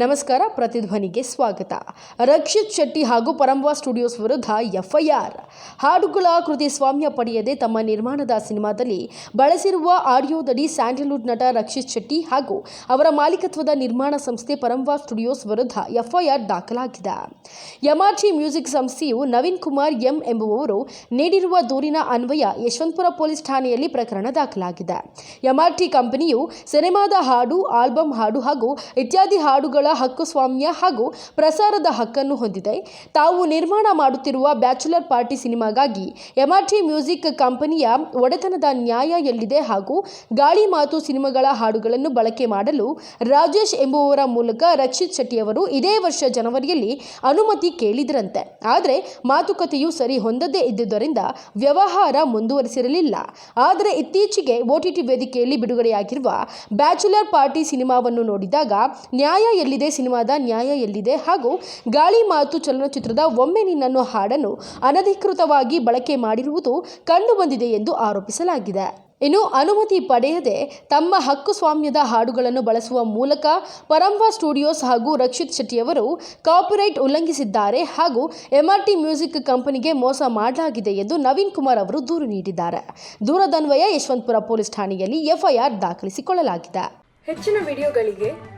ನಮಸ್ಕಾರ, ಪ್ರತಿಧ್ವನಿಗೆ ಸ್ವಾಗತ. ರಕ್ಷಿತ್ ಶೆಟ್ಟಿ ಹಾಗೂ ಪರಂಬಾ ಸ್ಟುಡಿಯೋಸ್ ವಿರುದ್ಧ ಎಫ್ಐಆರ್. ಹಾಡುಗಳ ಕೃತಿ ಸ್ವಾಮ್ಯ ಪಡೆಯದೆ ತಮ್ಮ ನಿರ್ಮಾಣದ ಸಿನಿಮಾದಲ್ಲಿ ಬಳಸಿರುವ ಆಡಿಯೋದಡಿ ಸ್ಯಾಂಡಲ್ವುಡ್ ನಟ ರಕ್ಷಿತ್ ಶೆಟ್ಟಿ ಹಾಗೂ ಅವರ ಮಾಲೀಕತ್ವದ ನಿರ್ಮಾಣ ಸಂಸ್ಥೆ ಪರಂಬಾ ಸ್ಟುಡಿಯೋಸ್ ವಿರುದ್ಧ ಎಫ್ಐಆರ್ ದಾಖಲಾಗಿದೆ. ಎಂಆರ್ಟಿ ಮ್ಯೂಸಿಕ್ ಸಂಸ್ಥೆಯು ನವೀನ್ ಕುಮಾರ್ ಎಂ ಎಂಬುವವರು ನೀಡಿರುವ ದೂರಿನ ಅನ್ವಯ ಯಶವಂತಪುರ ಪೊಲೀಸ್ ಠಾಣೆಯಲ್ಲಿ ಪ್ರಕರಣ ದಾಖಲಾಗಿದೆ. ಎಂಆರ್ಟಿ ಕಂಪನಿಯು ಸಿನಿಮಾದ ಹಾಡು, ಆಲ್ಬಂ ಹಾಡು ಹಾಗೂ ಇತ್ಯಾದಿ ಹಾಡುಗಳ ಹಕ್ಕುಸ್ವಾಮ್ಯ ಹಾಗೂ ಪ್ರಸಾರದ ಹಕ್ಕನ್ನು ಹೊಂದಿದೆ. ತಾವು ನಿರ್ಮಾಣ ಮಾಡುತ್ತಿರುವ ಬ್ಯಾಚುಲರ್ ಪಾರ್ಟಿ ಸಿನಿಮಾಗಾಗಿ ಎಂಆರ್ಟಿ ಮ್ಯೂಸಿಕ್ ಕಂಪನಿಯ ಒಡೆತನದ ನ್ಯಾಯ ಎಲ್ಲಿದೆ ಹಾಗೂ ಗಾಳಿ ಮಾತು ಸಿನಿಮಾಗಳ ಹಾಡುಗಳನ್ನು ಬಳಕೆ ಮಾಡಲು ರಾಜೇಶ್ ಎಂಬುವವರ ಮೂಲಕ ರಕ್ಷಿತ್ ಶೆಟ್ಟಿಯವರು ಇದೇ ವರ್ಷ ಜನವರಿಯಲ್ಲಿ ಅನುಮತಿ ಕೇಳಿದ್ರಂತೆ. ಆದರೆ ಮಾತುಕತೆಯು ಸರಿ ಹೊಂದದೇ ಇದ್ದುದರಿಂದ ವ್ಯವಹಾರ ಮುಂದುವರಿಸಿರಲಿಲ್ಲ. ಆದರೆ ಇತ್ತೀಚೆಗೆ ಒಟಿಟಿ ವೇದಿಕೆಯಲ್ಲಿ ಬಿಡುಗಡೆಯಾಗಿರುವ ಬ್ಯಾಚುಲರ್ ಪಾರ್ಟಿ ಸಿನಿಮಾವನ್ನು ನೋಡಿದಾಗ ನ್ಯಾಯ ಎಲ್ಲಿದೆ ಸಿನಿಮಾದ ನ್ಯಾಯ ಎಲ್ಲಿದೆ ಹಾಗೂ ಗಾಳಿ ಮಾತು ಚಲನಚಿತ್ರದ ಒಮ್ಮೆ ನಿನ್ನನ್ನು ಹಾಡನ್ನು ಅನಧಿಕೃತವಾಗಿ ಬಳಕೆ ಮಾಡಿರುವುದು ಕಂಡುಬಂದಿದೆ ಎಂದು ಆರೋಪಿಸಲಾಗಿದೆ. ಇನ್ನು ಅನುಮತಿ ಪಡೆಯದೆ ತಮ್ಮ ಹಕ್ಕುಸ್ವಾಮ್ಯದ ಹಾಡುಗಳನ್ನು ಬಳಸುವ ಮೂಲಕ ಪರಂಭ ಸ್ಟುಡಿಯೋಸ್ ಹಾಗೂ ರಕ್ಷಿತ್ ಶೆಟ್ಟಿಯವರು ಕಾಪಿರೈಟ್ ಉಲ್ಲಂಘಿಸಿದ್ದಾರೆ ಹಾಗೂ ಎಂಆರ್ಟಿ ಮ್ಯೂಸಿಕ್ ಕಂಪನಿಗೆ ಮೋಸ ಮಾಡಲಾಗಿದೆ ಎಂದು ನವೀನ್ ಕುಮಾರ್ ಅವರು ದೂರು ನೀಡಿದ್ದಾರೆ. ದೂರದನ್ವಯ ಯಶವಂತಪುರ ಪೊಲೀಸ್ ಠಾಣೆಯಲ್ಲಿ ಎಫ್ಐಆರ್ ದಾಖಲಿಸಿಕೊಳ್ಳಲಾಗಿದೆ. ಹೆಚ್ಚಿನ ವಿಡಿಯೋಗಳಿಗೆ